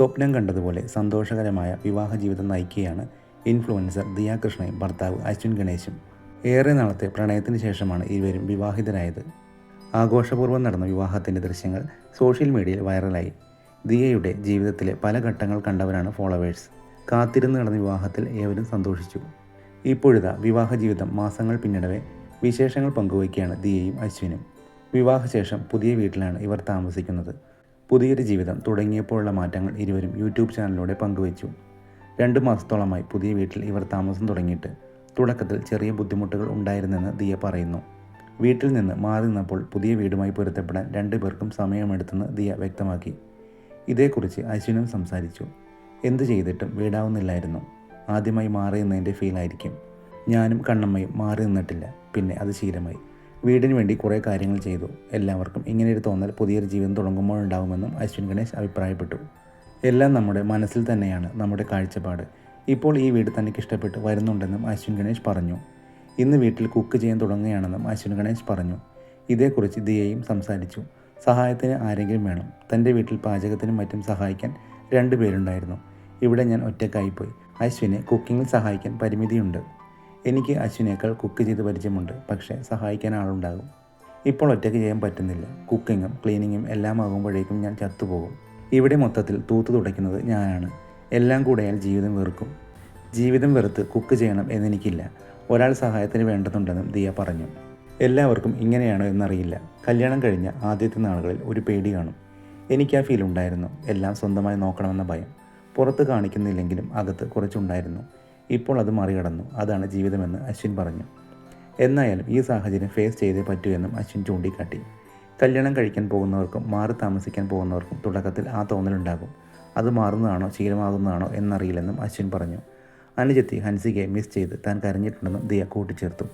സ്വപ്നം കണ്ടതുപോലെ സന്തോഷകരമായ വിവാഹ ജീവിതം നയിക്കുകയാണ് ഇൻഫ്ലുവൻസർ ദിയ കൃഷ്ണയും ഭർത്താവ് അശ്വിൻ ഗണേശും. ഏറെ നാളത്തെ പ്രണയത്തിന് ശേഷമാണ് ഇരുവരും വിവാഹിതരായത്. ആഘോഷപൂർവം നടന്ന വിവാഹത്തിന്റെ ദൃശ്യങ്ങൾ സോഷ്യൽ മീഡിയയിൽ വൈറലായി. ദിയയുടെ ജീവിതത്തിലെ പല ഘട്ടങ്ങൾ കണ്ടവരാണ് ഫോളോവേഴ്സ് കാത്തിരുന്ന് നടന്ന വിവാഹത്തിൽ ഏവരും സന്തോഷിച്ചു. ഇപ്പോഴിതാ വിവാഹ ജീവിതം മാസങ്ങൾ പിന്നിടവേ വിശേഷങ്ങൾ പങ്കുവയ്ക്കുകയാണ് ദിയയും അശ്വിനും. വിവാഹശേഷം പുതിയ വീട്ടിലാണ് ഇവർ താമസിക്കുന്നത്. പുതിയൊരു ജീവിതം തുടങ്ങിയപ്പോഴുള്ള മാറ്റങ്ങൾ ഇരുവരും യൂട്യൂബ് ചാനലിലൂടെ പങ്കുവച്ചു. രണ്ട് മാസത്തോളമായി പുതിയ വീട്ടിൽ ഇവർ താമസം തുടങ്ങിയിട്ട് തുടക്കത്തിൽ ചെറിയ ബുദ്ധിമുട്ടുകൾ ഉണ്ടായിരുന്നെന്ന് ദിയ പറയുന്നു. വീട്ടിൽ നിന്ന് മാറി നിന്നപ്പോൾ പുതിയ വീടുമായി പൊരുത്തപ്പെടാൻ രണ്ടുപേർക്കും സമയമെടുത്തെന്ന് ദിയ വ്യക്തമാക്കി. ഇതേക്കുറിച്ച് അശ്വിനും സംസാരിച്ചു. എന്തു ചെയ്തിട്ടും വീടാവുന്നില്ലായിരുന്നു. ആദ്യമായി മാറി നിന്നതിന്റെ ഫീലായിരിക്കും ഞാനും കണ്ണമ്മയും മാറി നിന്നിട്ടില്ല. പിന്നെ അത് ശീലമായി. വീടിന് വേണ്ടി കുറേ കാര്യങ്ങൾ ചെയ്തു. എല്ലാവർക്കും ഇങ്ങനെയൊരു തോന്നൽ പുതിയൊരു ജീവൻ തുടങ്ങുമ്പോഴുണ്ടാകുമെന്നും അശ്വിൻ ഗണേശ് അഭിപ്രായപ്പെട്ടു. എല്ലാം നമ്മുടെ മനസ്സിൽ തന്നെയാണ് നമ്മുടെ കാഴ്ചപ്പാട്. ഇപ്പോൾ ഈ വീട് തനിക്ക് ഇഷ്ടപ്പെട്ട് വരുന്നുണ്ടെന്നും അശ്വിൻ ഗണേശ് പറഞ്ഞു. ഇന്ന് വീട്ടിൽ കുക്ക് ചെയ്യാൻ തുടങ്ങുകയാണെന്നും അശ്വിൻ ഗണേശ് പറഞ്ഞു. ഇതേക്കുറിച്ച് ദിയയും സംസാരിച്ചു. സഹായത്തിന് ആരെങ്കിലും വേണം. തന്റെ വീട്ടിൽ പാചകത്തിനും മറ്റും സഹായിക്കാൻ രണ്ടുപേരുണ്ടായിരുന്നു. ഇവിടെ ഞാൻ ഒറ്റക്കായിപ്പോയി അശ്വിനെ കുക്കിങ്ങിൽ സഹായിക്കാൻ പരിമിതിയുണ്ട്. എനിക്ക് അശ്വിനേക്കാൾ കുക്ക് ചെയ്ത് പരിചയമുണ്ട്. പക്ഷേ സഹായിക്കാൻ ആളുണ്ടാകും. ഇപ്പോൾ ഒറ്റയ്ക്ക് ചെയ്യാൻ പറ്റുന്നില്ല. കുക്കിങ്ങും ക്ലീനിങ്ങും എല്ലാം ആകുമ്പോഴേക്കും ഞാൻ ചത്തുപോകും. ഇവിടെ മൊത്തത്തിൽ തൂത്ത് തുടയ്ക്കുന്നത് ഞാനാണ്. എല്ലാം കൂടെയാൽ ജീവിതം വെറുക്കും. ജീവിതം വെറുത്ത് കുക്ക് ചെയ്യണം എന്നെനിക്കില്ല. ഒരാൾ സഹായത്തിന് വേണ്ടതുണ്ടെന്നും ദിയ പറഞ്ഞു. എല്ലാവർക്കും ഇങ്ങനെയാണോ എന്നറിയില്ല. കല്യാണം കഴിഞ്ഞ ആദ്യത്തെ നാളുകളിൽ ഒരു പേടി കാണും. എനിക്ക് ആ ഫീൽ ഉണ്ടായിരുന്നു. എല്ലാം സ്വന്തമായി നോക്കണമെന്ന ഭയം. പുറത്ത് കാണിക്കുന്നില്ലെങ്കിലും അകത്ത് കുറച്ചുണ്ടായിരുന്നു. ഇപ്പോൾ അത് മറികടന്നു. അതാണ് ജീവിതമെന്ന് അശ്വിൻ പറഞ്ഞു. എന്നായാലും ഈ സാഹചര്യം ഫേസ് ചെയ്തേ പറ്റൂ എന്നും അശ്വിൻ ചൂണ്ടിക്കാട്ടി. കല്യാണം കഴിക്കാൻ പോകുന്നവർക്കും മാറി താമസിക്കാൻ പോകുന്നവർക്കും തുടക്കത്തിൽ ആ തോന്നലുണ്ടാകും. അത് മാറുന്നതാണോ ശീലമാകുന്നതാണോ എന്നറിയില്ലെന്നും അശ്വിൻ പറഞ്ഞു. അനുജത്തി ഹൻസികയെ മിസ് ചെയ്ത് താൻ കരഞ്ഞിട്ടുണ്ടെന്നും ദിയ കൂട്ടിച്ചേർത്തു.